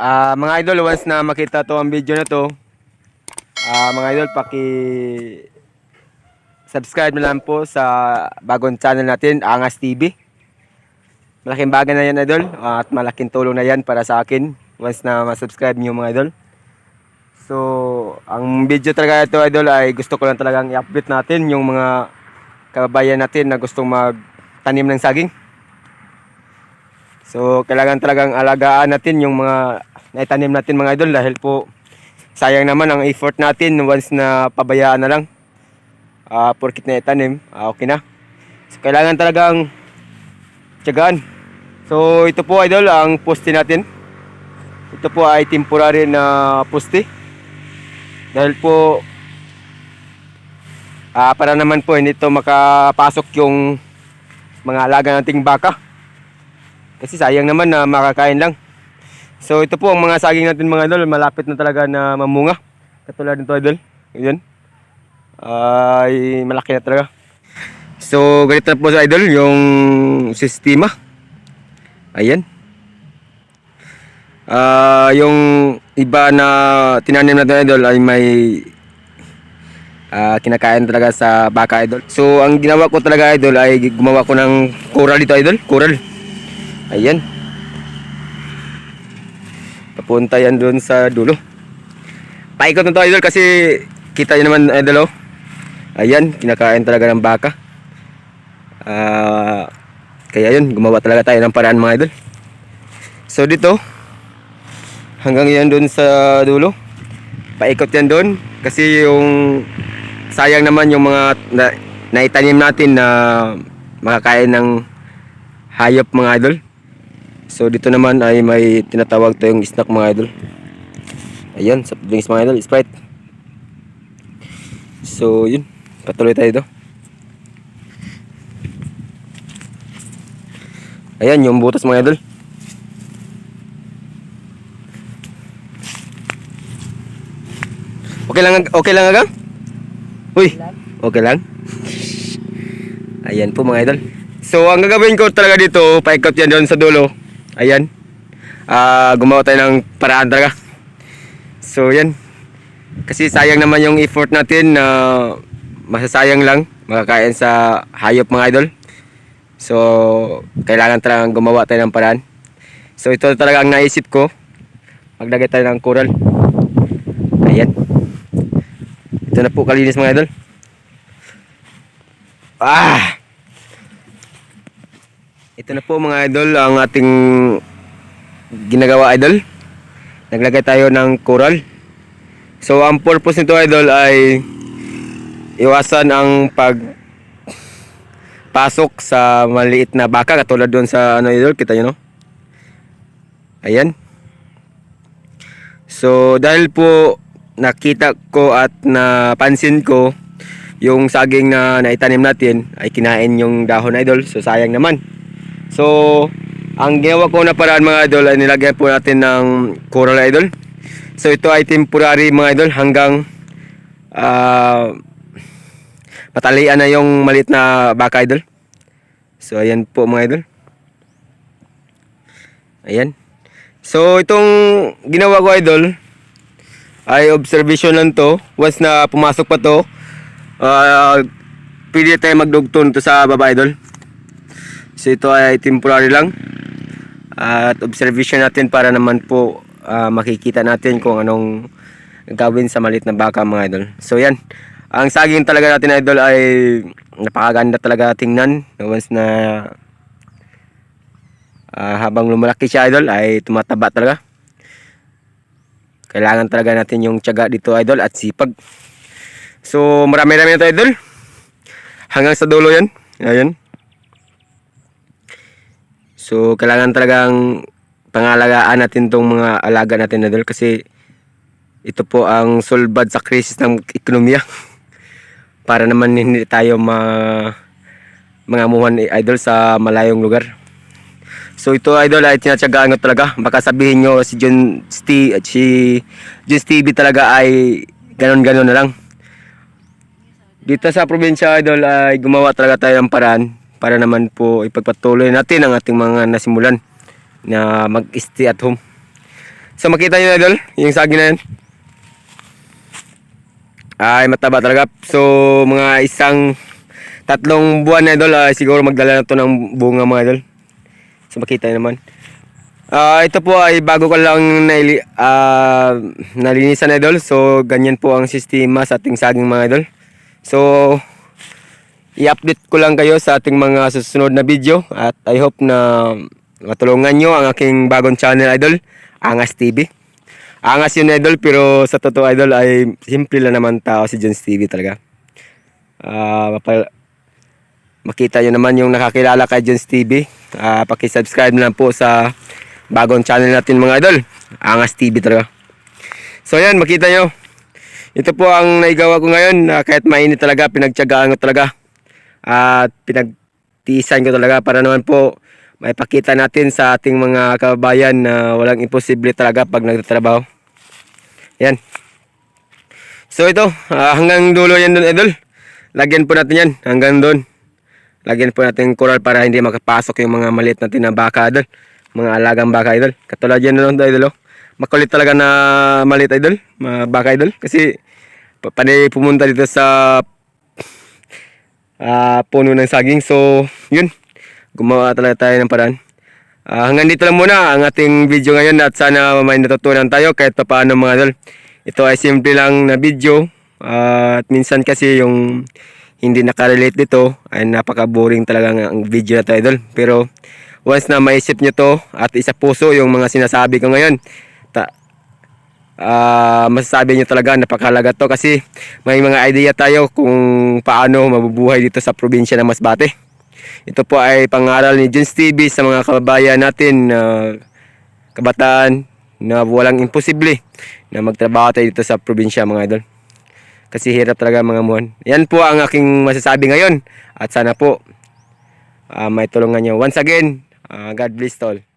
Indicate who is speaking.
Speaker 1: Ah, mga idol, once na makita to ang video na to, ah, mga idol, paki subscribe na lang po sa bagong channel natin, Angas TV. Malaking bagay na yan, idol, ah, at malaking tulong na yan para sa akin once na ma-subscribe niyo mga idol. So, ang video talaga ito, idol, ay gusto ko lang talagang i-update natin yung mga kababayan natin na gustong magtanim ng saging. So, kailangan talagang alagaan natin yung mga naitanim natin mga idol dahil po sayang naman ang effort natin once na pabayaan na lang. Ah, porkit na itanim, ah, okay na. So, kailangan talagang tiyagaan. So, ito po idol ang poste natin. Ito po ay temporary na poste. Dahil po ah, para naman po hindi to makapasok yung mga alaga nating baka. Kasi sayang naman na makakain lang. So ito po ang mga saging natin mga idol, malapit na talaga na mamunga. Katulad nito idol. Yun. Ay malaki na talaga. So ganito na po sa idol yung sistema. Ayan. Ah, yung iba na tinanim natin idol ay may ah, kinakain talaga sa baka idol. So ang ginawa ko talaga idol ay gumawa ko ng coral dito idol, coral. Ayan. Papunta yan doon sa dulo. Paikot na to idol kasi kita nyo naman idol oh. Ayan, kinakain talaga ng baka. Ah, kaya yun, gumawa talaga tayo ng paraan mga idol. So dito, hanggang yan doon sa dulo. Paikot yan doon kasi yung sayang naman yung mga na, naitanim natin na makakain ng hayop mga idol. So dito naman ay may tinatawag tayong snack mga idol. Ayan, soft drinks mga idol, Sprite. So yun, patuloy tayo dito. Ayan, yung butas mga idol. Okay lang, okay lang agang? Uy, okay lang? Ayan po mga idol. So ang gagawin ko talaga dito, paikot yan doon sa dulo. Ayan. Ah, gumawa tayo ng paraan talaga. So yan. Kasi sayang naman yung effort natin na masasayang lang makakain sa hayop mga idol. So kailangan talagang gumawa tayo ng paraan. So ito talaga ang naisip ko. Maglagay tayo ng coral. Ayan. Ito na po kalinis mga idol. Ah! Ito na po mga idol ang ating ginagawa idol. Naglagay tayo ng coral. So ang purpose nito idol ay iwasan ang pag pasok sa maliit na baka katulad doon sa ano idol kita nyo no. Ayan. So dahil po nakita ko at napansin ko yung saging na naitanim natin ay kinain yung dahon idol. So sayang naman. So, ang ginawa ko na paraan mga idol ay nilagyan po natin ng coral idol. So, ito ay temporary mga idol hanggang ah patalian na yung maliit na baka idol. So, ayan po mga idol. Ayan. So, itong ginawa ko idol ay observation lang to. Once na pumasok pa to, ah pwede tayo magdugtong to sa baba idol. So ito ay temporary lang. At observation natin para naman po ah, makikita natin kung anong gawin sa malit na baka mga idol. So yan. Ang saging talaga natin idol ay napakaganda talaga tingnan. Once na ah, habang lumalaki siya idol ay tumataba talaga. Kailangan talaga natin yung tiyaga dito idol at sipag. So marami-rami na ito idol. Hanggang sa dulo yan. Ayan. So, kailangan talagang pangalagaan natin tong mga alaga natin na idol kasi ito po ang solbad sa krisis ng ekonomiya. Para naman hindi tayo ma mga muhan idol sa malayong lugar. So ito idol ay tinatsagaan ko talaga. Baka sabihin nyo si John Steve at si John Stevie talaga ay ganon-ganon na lang. Dito sa probinsya idol ay gumawa talaga tayo ng paraan para naman po ipagpatuloy natin ang ating mga nasimulan na mag-stay at home. So makita nyo idol, yung saging na yan. Ay mataba talaga. So mga isang tatlong buwan na idol, ay siguro magdala na to ng bunga mga idol. So makita nyo naman. Ah, ito po ay bago ko lang naili, ah, nalinisan idol. So ganyan po ang sistema sa ating saging mga idol. So i-update ko lang kayo sa ating mga susunod na video at I hope na matulungan nyo ang aking bagong channel idol, Angas TV. Angas yun idol pero sa totoo idol ay simple lang naman tao si Jones TV talaga. Ah, mapal- makita nyo naman yung nakakilala kay Jones TV. Ah, paki-subscribe na po sa bagong channel natin mga idol, Angas TV talaga. So yan, makita nyo. Ito po ang naigawa ko ngayon na kahit mainit talaga, pinagtyagaan ko talaga. At pinagtiisan ko talaga para naman po maipakita natin sa ating mga kababayan na walang imposible talaga pag nagtatrabaho. Yan. So ito, ah, hanggang dulo yan doon, idol. Lagyan po natin yan, hanggang doon. Lagyan po natin coral para hindi makapasok yung mga maliit natin na baka, idol. Mga alagang baka, idol. Katulad yan doon, idol. oh. Makulit talaga na maliit, idol. Mga baka, idol. Kasi, pa- panay pumunta dito sa ah, puno ng saging. So, yun. Gumawa talaga tayo ng paraan. Ah, hanggang dito lang muna ang ating video ngayon at sana may natutunan tayo kahit pa paano mga idol. Ito ay simple lang na video Ah, at minsan kasi yung hindi nakarelate dito ay napaka-boring talaga ang video na to idol. Pero once na maisip nyo to at isa puso yung mga sinasabi ko ngayon, ah masasabi nyo talaga napakalaga to kasi may mga idea tayo kung paano mabubuhay dito sa probinsya ng Masbate. Ito po ay pangaral ni Junes TV sa mga kababayan natin na kabataan na walang imposible na magtrabaho tayo dito sa probinsya mga idol. Kasi hirap talaga mga muan. Yan po ang aking masasabi ngayon at sana po ah, may tulungan nyo. Once again, ah, God bless all.